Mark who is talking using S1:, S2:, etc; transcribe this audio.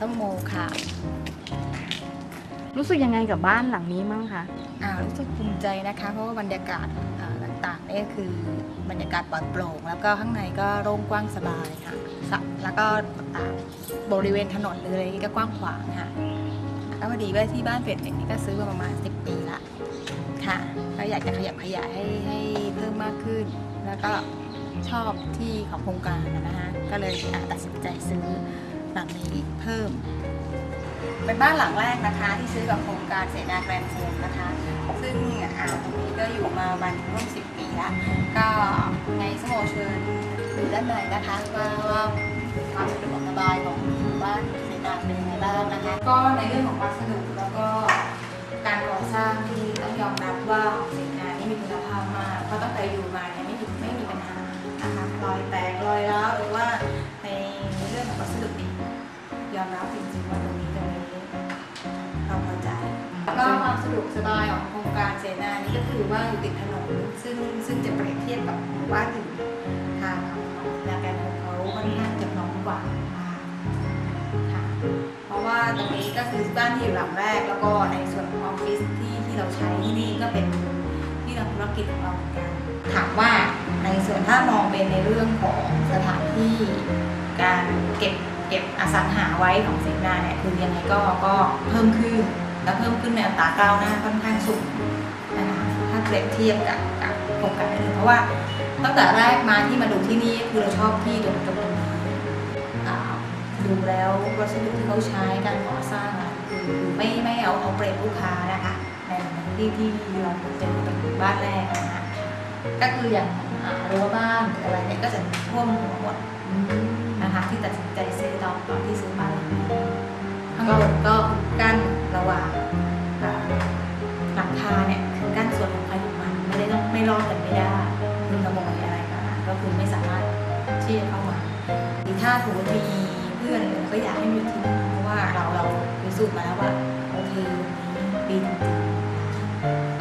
S1: ส้มโมค่ะ
S2: รู้สึกยังไงกับบ้านหลังนี้มั่งคะ
S1: อ่ารู้สึกภูมิใจนะคะ เพราะว่าบรรยากาศอ่าต่างๆนี่คือบรรยากาศปลอดโปร่ง แล้วก็ข้างในก็โล่งกว้างสบายค่ะสะแล้วก็อ่าบริเวณถนนเลยก็กว้างขวางค่ะแล้วพอดีว่าที่บ้านเป็ดเนี่ยนี่ก็ซื้อมาประมาณ 10 ปีละค่ะก็อยากจะขยับขยายให้ให้เพิ่มมากขึ้น แล้วก็ชอบที่ของโครงการนะนะคะก็เลยอ่าตัดสินใจซื้อ หลังนี้เพิ่ม เป็นบ้านหลังแรกนะคะ ที่ซื้อกับโครงการเสนาแกรนด์โฮมนะคะ ซึ่งอ่าตรงนี้ก็อยู่มาประมาณร่วม10ปีแล้วก็ในสโมเชิญดูด้านในนะคะว่าว่าความสะดวกสบายของหมู่บ้านเสนาเป็นยังไงบ้างนะคะ ก็ในเรื่องของวัสดุแล้วก็การก่อสร้างที่ต้องยอมรับว่าของเสนานี่มีคุณภาพมากเพราะตั้งแต่อยู่มาเนี่ยไม่มีไม่มีปัญหานะคะรอยแตกรอยร้าวหรือว่า ยอมรับจริงๆว่าตรงนี้ตรงนี้เราพอใจแล้วก็ความสะดวกสบายของโครงการเสนานี่ก็คือว่าอยู่ติดถนนซึ่งซึ่งจะเปรียบเทียบกับหมู่บ้านอื่นทางของนาแกนของเขาค่อนข้างจะน้อยกว่าค่ะเพราะว่าตรงนี้ก็คือบ้านที่อยู่หลังแรก แล้วก็ในส่วนของออฟฟิศที่ที่เราใช้ที่นี่ก็เป็นที่ทำธุรกิจของเราเหมือนกันถามว่าในส่วนถ้ามองเป็นในเรื่องของสถานที่การเก็บ เก็บอสังหาไว้ของเซนาเนี่ยคือยังไงก็ก็เพิ่มขึ้น และเพิ่มขึ้นในอัตราก้าวหน้าค่อนข้างสูงนะคะถ้าเปรียบเทียบกับกับโครงการอื่นเพราะว่าตั้งแต่แรกมาที่มาดูที่นี่คือเราชอบที่ตรงตรงนี้ดูแล้ววัสดุที่เขาใช้การก่อสร้างคือไม่ไม่เอาเอาเปรียบลูกค้านะคะในที่ที่เราเจอเป็นบ้านแรกนะคะก็คืออย่างรั้วบ้านหรืออะไรเนี่ยก็จะท่วมหัวหมด นะคะที่ตัดสินใจซื้อตอนตอนที่ซื้อบ้านหลังนี้ข้างบนก็กั้นระหว่างอ่าหลังคาเนี่ยคือกั้นส่วนของใครของมันไม่ได้ต้องไม่รอดกันไม่ได้คือขโมยอะไรมาก็คือไม่สามารถที่จะเข้ามาหรือถ้าถูมีเพื่อนก็อยากให้มีที่นี่เพราะว่าเราเราพิสูจน์มาแล้วว่าโอเคตรงนี้ดีจริงๆ